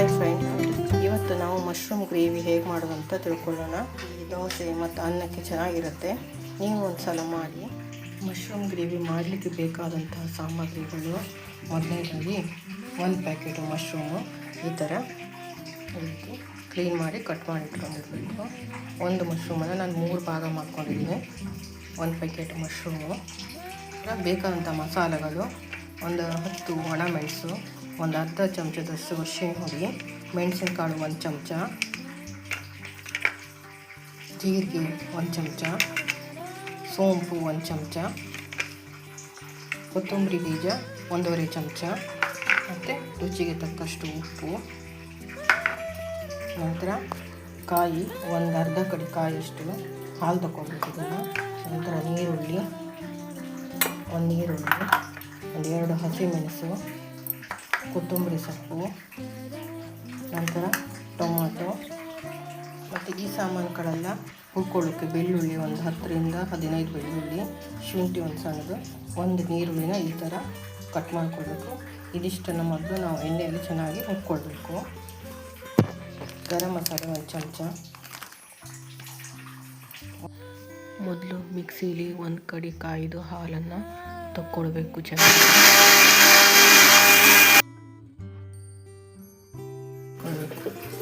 Hi friend ಇವತ್ತು ನಾವು mushroom gravy ಹೇಗೆ ಮಾಡೋದಂತ ತಿಳ್ಕೊಳ್ಳೋಣ. ಈ ದೋಸೆ ಮತ್ತು ಅನ್ನಕ್ಕೆ ಚೆನ್ನಾಗಿರುತ್ತೆ. ನೀವು ಒಂದು ಸಲ ಮಾಡಿ. ಮಶ್ರೂಮ್ ಗ್ರೇವಿ ಮಾಡಲಿಕ್ಕೆ ಬೇಕಾದಂತಹ ಸಾಮಗ್ರಿಗಳು ಮೊದಲನೇದಾಗಿ ಒಂದು ಪ್ಯಾಕೆಟ್ ಮಶ್ರೂಮು ಈ ಥರ ಕ್ಲೀನ್ ಮಾಡಿ ಕಟ್ ಮಾಡಿ ಇಟ್ಕೊಂಡಿರ್ಬೇಕು. ಒಂದು ಮಶ್ರೂಮನ್ನು ನಾನು ಮೂರು ಭಾಗ ಮಾಡ್ಕೊಂಡಿದ್ದೀನಿ. ಒಂದು ಪ್ಯಾಕೆಟ್ ಮಶ್ರೂಮು ಬೇಕಾದಂಥ ಮಸಾಲೆಗಳು. ಒಂದು ಹತ್ತು ಒಣಮೆಣಸು ಒಂದು ಅರ್ಧ ಚಮಚದಷ್ಟು ಅರ್ಶಿನ ಹುಡಿ ಮೆಣಸಿನಕಾಳು ಒಂದು ಚಮಚ, ಜೀರಿಗೆ ಒಂದು ಚಮಚ, ಸೋಂಪು ಒಂದು ಚಮಚ, ಕೊತ್ತಂಬರಿ ಬೀಜ ಒಂದೂವರೆ ಚಮಚ, ಮತ್ತು ರುಚಿಗೆ ತಕ್ಕಷ್ಟು ಉಪ್ಪು. ನಂತರ ಕಾಯಿ, ಒಂದು ಅರ್ಧ ಕಡೆ ಕಾಯಿ ಇಷ್ಟು ಹಾಲು ತಗೊಳ್ಬೇಕು ಇದನ್ನು. ನಂತರ ನೀರುಳ್ಳಿ, ಒಂದು ನೀರುಳ್ಳಿ, ಒಂದು ಎರಡು ಹಸಿಮೆಣಸು ಕೊತ್ತಂಬರಿ ಸೊಪ್ಪು, ನಂತರ ಟೊಮೊಟೊ ಮತ್ತು ಈ ಸಾಮಾನುಗಳೆಲ್ಲ ಹುರ್ಕೊಳ್ಳೋಕ್ಕೆ ಬೆಳ್ಳುಳ್ಳಿ ಒಂದು ಹತ್ತರಿಂದ ಹದಿನೈದು ಬೆಳ್ಳುಳ್ಳಿ, ಶುಂಠಿ ಒಂದು ಸಣ್ಣದು, ಒಂದು ನೀರುಳ್ಳಿನ ಈ ಥರ ಕಟ್ ಮಾಡ್ಕೊಳ್ಬೇಕು. ಇದಿಷ್ಟನ್ನು ಮೊದಲು ನಾವು ಎಣ್ಣೆಯಲ್ಲಿ ಚೆನ್ನಾಗಿ ಹುರ್ಕೊಳ್ಬೇಕು. ಗರಂ ಮಸಾಲೆ ಒಂದು ಚಮಚ. ಮೊದಲು ಮಿಕ್ಸಿಲಿ ಒಂದು ಕಡಿ ಕಾಯ್ದು ಹಾಲನ್ನು ತಕ್ಕೊಳ್ಬೇಕು ಚೆನ್ನಾಗಿ.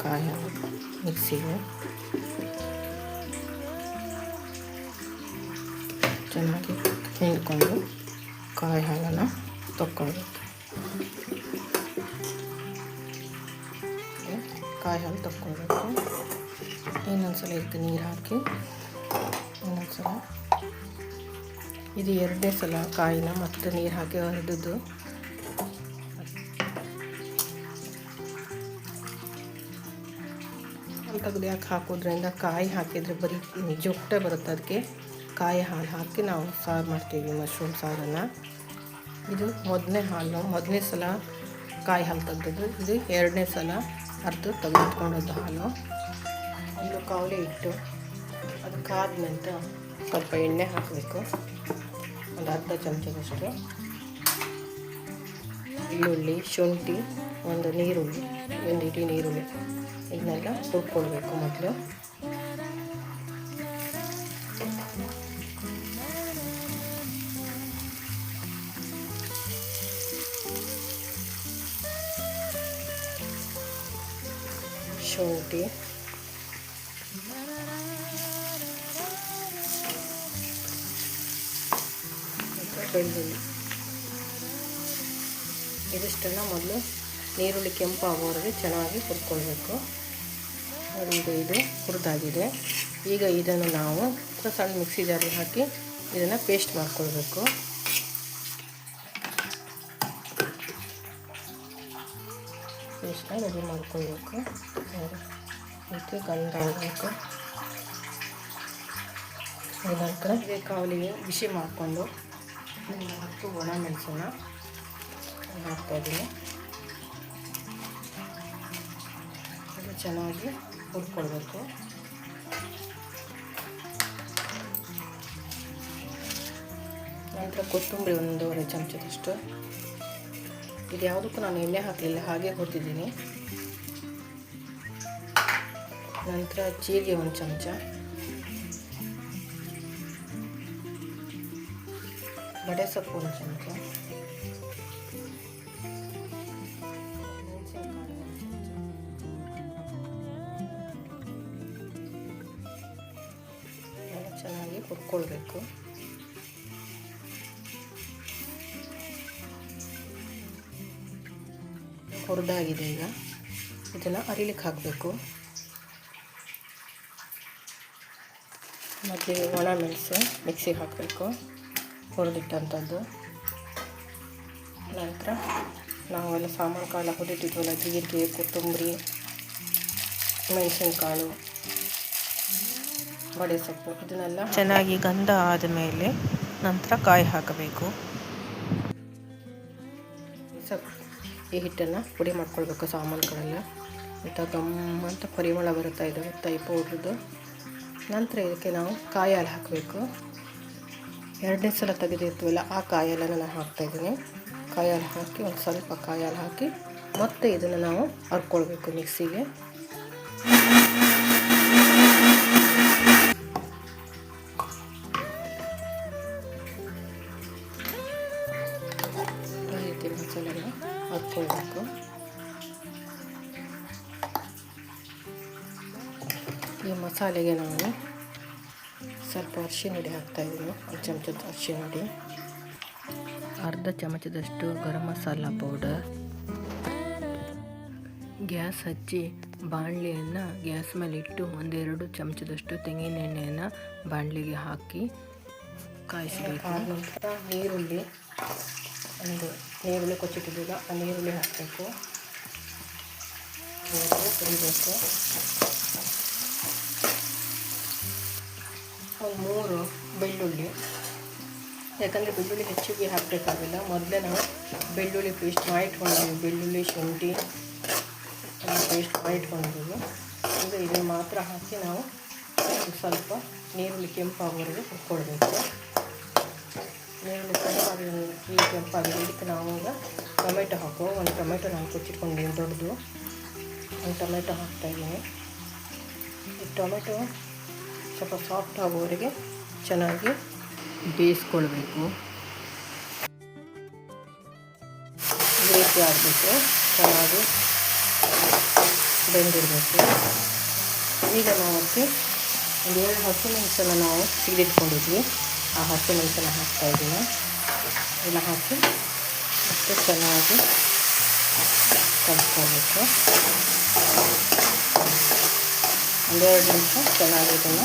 ಕಾಯಿ ಮಿಕ್ಸಿಗೆ. ಚೆನ್ನಾಗಿ ಹಿಂಡ್ಕೊಂಡು ಕಾಯಿ ಹಾಲನ್ನು ತಕ್ಕೊಳ್ಬೇಕು. ಕಾಯಿ ಹಾಲು ತಕ್ಕೊಳ್ಬೇಕು. ಇನ್ನೊಂದ್ಸಲ ಇದಕ್ಕೆ ನೀರು ಹಾಕಿ, ಇನ್ನೊಂದ್ಸಲ. ಇದು ಎರಡನೇ ಸಲ ಕಾಯಿನ ಮತ್ತೆ ನೀರು ಹಾಕಿ ತೆಗೆದು ಯಾಕೆ ಹಾಕೋದ್ರಿಂದ ಕಾಯಿ ಹಾಕಿದರೆ ಬರೀ ಜೊಟ್ಟೆ ಬರುತ್ತೆ ಅದಕ್ಕೆ. ಕಾಯಿ ಹಾಲು ಹಾಕಿ ನಾವು ಸಾರು ಮಾಡ್ತೀವಿ ಮಶ್ರೂಮ್ ಸಾರನ್ನು. ಇದು ಮೊದಲನೇ ಹಾಲು, ಮೊದಲನೇ ಸಲ ಕಾಯಿ ಹಾಲು ತೆಗೆದಿದ್ದು. ಇದು ಎರಡನೇ ಸಲ ಅರ್ಧ ತೆಗೆದುಕೊಂಡದ್ದು ಹಾಲು. ಒಂದು ಕಾವಲಿ ಇಟ್ಟು ಅದು ಕಾದ ನಂತರ ಸ್ವಲ್ಪ ಎಣ್ಣೆ ಹಾಕಬೇಕು. ಒಂದು ಅರ್ಧ ಚಮಚದಷ್ಟು. ಈರುಳ್ಳಿ ಶುಂಠಿ ಒಂದು ನೀರುಳ್ಳಿ ಒಂದು ಇಡೀ ನೀರುಳ್ಳಿ. ಇದನ್ನೆಲ್ಲ ಹುರ್ಕೊಳ್ಬೇಕು ಮೊದಲು. ಶುಂಠಿ. ಬೆಳ್ಳುಳ್ಳಿ. ಇದಿಷ್ಟನ್ನು ಮೊದಲು ನೀರುಳ್ಳಿ ಕೆಂಪು ಆಗೋವರೆಗೆ ಚೆನ್ನಾಗಿ ಹುರ್ಕೊಳ್ಬೇಕು. ಈಗ ಇದು ಹುರಿದಾಗಿದೆ. ಈಗ ಇದನ್ನು ನಾವು ಸಣ್ಣ ಮಿಕ್ಸಿ ಜಾರಿಗೆ ಹಾಕಿ ಇದನ್ನು ಪೇಸ್ಟ್ ಮಾಡ್ಕೊಳ್ಬೇಕು. ಪೇಸ್ಟ್ನ ರೆಡಿ ಮಾಡ್ಕೊಳ್ಬೇಕು. ಇದಕ್ಕೆ ಗಂಧ ಆಗಬೇಕು ಇದಕ್ಕೆ ಕಾವಲಿಗೆ ಬಿಸಿ ಮಾಡಿಕೊಂಡು ಒಣ ಮೆಣಸನ್ನ ಹಾಕ್ತಾಯಿದ್ದೀನಿ. ಅದು ಚೆನ್ನಾಗಿ ಹುರ್ಕೊಳ್ಬೇಕು. ನಂತರ ಕೊತ್ತಂಬರಿ ಒಂದೂವರೆ ಚಮಚದಷ್ಟು. ಇದು ಯಾವುದಕ್ಕೂ ನಾನು ಎಣ್ಣೆ ಹಾಕಲಿಲ್ಲ, ಹಾಗೆ ಹುರಿದಿದ್ದೀನಿ. ನಂತರ ಜೀರಿಗೆ ಒಂದು ಚಮಚ. ಬಡೆ ಸೊಪ್ಪು ಒಂದು ಚಮಚ. ಹುರ್ಕೊಳ್ಬೇಕು ಹುರಿದಾಗಿದೆ ಈಗ. ಇದನ್ನು ಅರಿಲಿಕ್ಕೆ ಹಾಕಬೇಕು. ಮತ್ತು ಒಣ ಮೆಣಸು ಮಿಕ್ಸಿಗೆ ಹಾಕಬೇಕು. ಹುರಿದಿಟ್ಟಂಥದ್ದು ನಂತರ ನಾವೆಲ್ಲ ಸಾಮಾನು ಕಾಳು ಹುರಿದಿದ್ವಲ್ಲ ಜೀರಿಗೆ, ಕೊತ್ತಂಬರಿ, ಮೆಣಸಿನಕಾಳು. ಬಡೆ ಸೊಪ್ಪು ಇದನ್ನೆಲ್ಲ ಚೆನ್ನಾಗಿ ಗಂಧ ಆದ ಮೇಲೆ ನಂತರ ಕಾಯಿ ಹಾಕಬೇಕು. ಸ್ವಲ್ಪ ಈ ಹಿಟ್ಟನ್ನು ಪುಡಿ ಮಾಡ್ಕೊಳ್ಬೇಕು ಸಾಮಾನುಗಳೆಲ್ಲ. ಅಂತ ಗಮ್ಮಂತ ಪರಿಮಳ ಬರುತ್ತಾ ಇದೆ ತೈ ಪೌಡ್ರದ್ದು ನಂತರ ಇದಕ್ಕೆ ನಾವು ಕಾಯಿ ಹಾಲು ಹಾಕಬೇಕು. ಎರಡನೇ ಸಲ ತೆಗೆದಿರ್ತೀವಲ್ಲ ಆ ಕಾಯಿ ಹಾಲನ್ನು ನಾನು ಹಾಕ್ತಾಯಿದ್ದೀನಿ ಕಾಯಿ ಹಾಲು ಹಾಕಿ ಒಂದು ಸ್ವಲ್ಪ ಕಾಯಿ ಹಾಲು ಹಾಕಿ ಮತ್ತೆ ಇದನ್ನು ನಾವು ಹರ್ಕೊಳ್ಬೇಕು ಮಿಕ್ಸಿಗೆ. ಮಸಾಲೆಗೆ ನಾವು ಸ್ವಲ್ಪ ಅರಿಶಿನ ಹುಡಿ ಹಾಕ್ತಾಯಿದ್ದೀನಿ ಒಂದು ಚಮಚದ ಅರಿಶಿನ ಹುಡಿ. ಅರ್ಧ ಚಮಚದಷ್ಟು ಗರಂ ಮಸಾಲ ಪೌಡರ್ ಗ್ಯಾಸ್ ಹಚ್ಚಿ ಬಾಣಲಿಯನ್ನು ಗ್ಯಾಸ್ ಮೇಲೆ ಇಟ್ಟು ಒಂದೆರಡು ಚಮಚದಷ್ಟು ತೆಂಗಿನ ಎಣ್ಣೆಯನ್ನು ಬಾಣಲಿಗೆ ಹಾಕಿ ಕಾಯಿಸಬೇಕು. ನಂತರ ನೀರುಳ್ಳಿ ಒಂದು ನೀರುಳ್ಳಿ ಕೊಚ್ಚಿಟ್ಟಿದ್ದೀಗ ಆ ನೀರುಳ್ಳಿ ಹಾಕಬೇಕು. ಕುಡಿಬೇಕು ಒಂದು ಮೂರು ಬೆಳ್ಳುಳ್ಳಿ. ಯಾಕಂದರೆ ಬೆಳ್ಳುಳ್ಳಿ ಹೆಚ್ಚಿಗೆ ಹಾಕಬೇಕಾಗಿಲ್ಲ. ಮೊದಲೇ ನಾವು ಬೆಳ್ಳುಳ್ಳಿ ಪೇಸ್ಟ್ ಮಾಡಿಟ್ಕೊಂಡಿದ್ದೀವಿ ಬೆಳ್ಳುಳ್ಳಿ, ಶುಂಠಿ ಪೇಸ್ಟ್ ಮಾಡಿಟ್ಕೊಂಡಿದ್ದೀವಿ ಈಗ ಇದನ್ನು ಮಾತ್ರ ಹಾಕಿ ನಾವು ಸ್ವಲ್ಪ ನೀರುಳ್ಳಿ ಕೆಂಪಾಗೋವರೆಗೆ ಕೊಡಬೇಕು ನೀರುಳ್ಳಿ ಕೆಂಪಾಗಿ ಕೆಂಪಾಗಿದೆ ಇದಕ್ಕೆ ನಾವು ಈಗ ಟೊಮೆಟೊ ಹಾಕೋ ಒಂದು ಟೊಮೆಟೊ ನಾನು ಕೊಚ್ಚಿಟ್ಕೊಂಡಿದ್ದೀನಿ ದೊಡ್ಡದು. ಒಂದು ಟೊಮೆಟೊ ಹಾಕ್ತಾಯಿದ್ದೀನಿ ಈ ಟೊಮೆಟೊ ಸ್ವಲ್ಪ ಸಾಫ್ಟ್ ಆಗೋವರೆಗೆ ಚೆನ್ನಾಗಿ ಬೇಯಿಸ್ಕೊಳ್ಬೇಕು. ರೀತಿ ಆಗಬೇಕು ಚೆನ್ನಾಗಿ ಬೆಂದಿರಬೇಕು. ಈಗ ನಾವು ಅದಕ್ಕೆ ಒಂದು ಎರಡು ಹಸಿಮೆಣಸನ್ನು ನಾವು ಸಿಡಿಟ್ಕೊಂಡಿದ್ವಿ ಆ ಹಸಿಮೆಣಸನ್ನು ಹಾಕ್ತಾಯಿದ್ದೀನಿ ಎಲ್ಲ ಹಾಕಿ ಮತ್ತೆ ಚೆನ್ನಾಗಿ ಕಲಿಸ್ಕೊಳ್ಬೇಕು. ಒಂದೆರಡು ನಿಮಿಷ ಚೆನ್ನಾಗಿ ಇದನ್ನು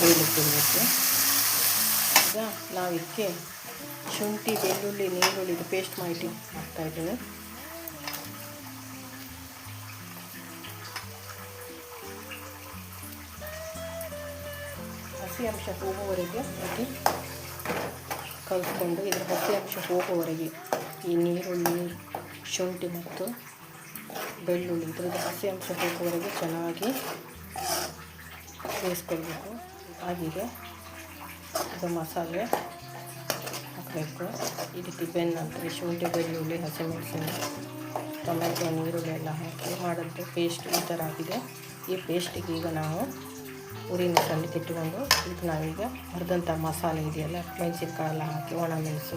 ಬೇಯಲಿಕ್ಕಿಡಬೇಕು ಈಗ ನಾವು ಇದಕ್ಕೆ ಶುಂಠಿ, ಬೆಳ್ಳುಳ್ಳಿ ನೀರುಳ್ಳಿದು ಪೇಸ್ಟ್ ಮಾಡಿ ಹಾಕ್ತಾಯಿದ್ದೇವೆ ಹಸಿ ಅಂಶ ಹೋಗುವವರೆಗೆ ಹಾಕಿ ಕಲಿಸ್ಕೊಂಡು ಇದರ ಹಸಿ ಅಂಶ ಹೋಗುವವರೆಗೆ ಈ ನೀರುಳ್ಳಿ, ಶುಂಠಿ ಮತ್ತು ಬೆಳ್ಳುಳ್ಳಿ ಇದರದ್ದು ಹಸಿ ಅಂಶ ಹೋಗುವವರೆಗೆ ಚೆನ್ನಾಗಿ ಬೇಯಿಸ್ಕೊಳ್ಬೇಕು. ಆಗಿದೆ ಅದು ಮಸಾಲೆ ಹಾಕಬೇಕು. ಈ ರೀತಿ ಬೆನ್ನ ಶುಂಠಿ, ಬೆಳ್ಳುಳ್ಳಿ, ಹಸಿಮೆಣಸಿನ, ಟೊಮೆಟೊ ನೀರುಳ್ಳಿ ಎಲ್ಲ ಹಾಕಿ ಮಾಡಿದ್ದು ಪೇಸ್ಟ್ ಈ ಥರ ಆಗಿದೆ. ಈ ಪೇಸ್ಟಿಗೆ ಈಗ ನಾವು ಉರಿ ಮಸಾಲೆ ತಿಟ್ಟುಕೊಂಡು ಇದಕ್ಕೆ ನಾವೀಗ ಅರ್ಧಂಥ ಮಸಾಲೆ ಇದೆಯಲ್ಲ, ಮೆಣಸಿನ್ಕಾಯಿ ಎಲ್ಲ ಹಾಕಿ, ಒಣ ಮೆಣಸು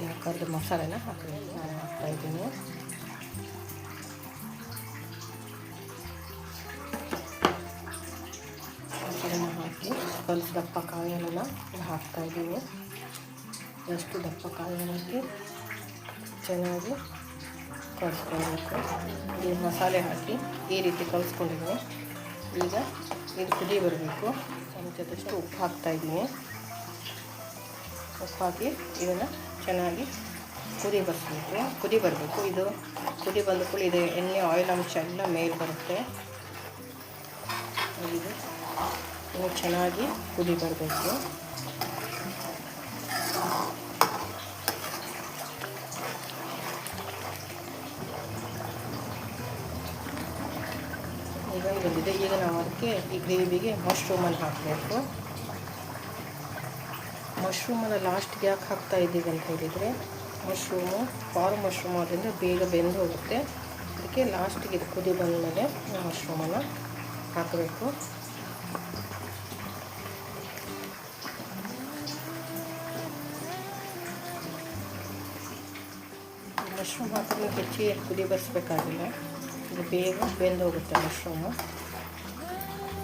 ಎಲ್ಲ ಕರೆದು ಮಸಾಲೆನ ಹಾಕಬೇಕು. ನಾನು ಹಾಕ್ತಾಯಿದ್ದೀನಿ ಹಾಕಿ ಸ್ವಲ್ಪ ದಪ್ಪ ಹಾಕ್ತಾ ಹಾಕ್ತಾಯಿದ್ದೀನಿ ಎಷ್ಟು ದಪ್ಪ ಕಾಯಿಲೆ ಹಾಕಿ ಚೆನ್ನಾಗಿ ಕಲಿಸ್ಕೊಳ್ಬೇಕು. ಈ ಮಸಾಲೆ ಹಾಕಿ ಈ ರೀತಿ ಕಲಿಸ್ಕೊಂಡಿದ್ದೀನಿ. ಈಗ ಇದು ಕುದಿ ಬರಬೇಕು. ಚಮಚದಷ್ಟು ಉಪ್ಪು ಹಾಕ್ತಾಯಿದ್ದೀನಿ ಉಪ್ಪು ಹಾಕಿ ಇದನ್ನು ಚೆನ್ನಾಗಿ ಕುದಿ ಬರಬೇಕು ಕುದಿ ಬರಬೇಕು. ಇದು ಕುದಿ ಬಂದ ಕೂಡ ಇದು. ಎಣ್ಣೆ, ಆಯಿಲ್, ಅಂಶ ಎಲ್ಲ ಮೇಲೆ ಬರುತ್ತೆ. ಇನ್ನು ಚೆನ್ನಾಗಿ ಕುದಿ ಬರಬೇಕು ಈಗ ಬಂದಿದೆ. ಈಗ ನಾವು ಅದಕ್ಕೆ ಈ ಗ್ರೇವಿಗೆ ಮಶ್ರೂಮನ್ನು ಹಾಕಬೇಕು. ಮಶ್ರೂಮನ್ನು ಲಾಸ್ಟ್ಗೆ ಯಾಕೆ ಹಾಕ್ತಾ ಇದ್ದೀವಿ ಅಂತ ಹೇಳಿದರೆ ಮಶ್ರೂಮು ಫಾರ್ಮ್ ಮಶ್ರೂಮ್ ಆದ್ದರಿಂದ ಬೇಗ ಬೆಂದು ಹೋಗುತ್ತೆ. ಅದಕ್ಕೆ ಲಾಸ್ಟಿಗೆ ಇದು ಕುದಿ ಬಂದಮೇಲೆ ಮಶ್ರೂಮನ್ನು ಹಾಕಬೇಕು. ಮಶ್ರೂಮ್ ಹಾಕಿದ್ರೆ ಹೆಚ್ಚಿ ಕುದಿ ಬರಿಸ್ಬೇಕಾಗಿಲ್ಲ. ಇದು ಬೇಗ ಬೆಂದು ಹೋಗುತ್ತೆ ಮಶ್ರೂಮು.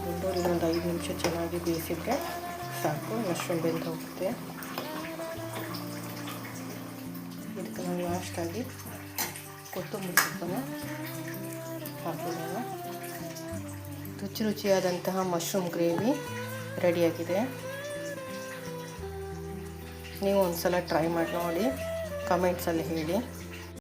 ಒಂದು ಐದು ನಿಮಿಷ ಚೆನ್ನಾಗಿ ಬೇಯಿಸಿದ್ರೆ ಸಾಕು, ಮಶ್ರೂಮ್ ಬೆಂದು ಹೋಗುತ್ತೆ. ಇದಕ್ಕೆ ನಾವು ಲಾಸ್ಟಾಗಿ ಕೊತ್ತಂಬರಿ ಸೊಪ್ಪನ್ನು ಹಾಕಿದ್ದೇವೆ ರುಚಿ ರುಚಿಯಾದಂತಹ ಮಶ್ರೂಮ್ ಗ್ರೇವಿ ರೆಡಿಯಾಗಿದೆ. ನೀವು ಒಂದು ಸಲ ಟ್ರೈ ಮಾಡಿ ನೋಡಿ, ಕಮೆಂಟ್ಸಲ್ಲಿ ಹೇಳಿ.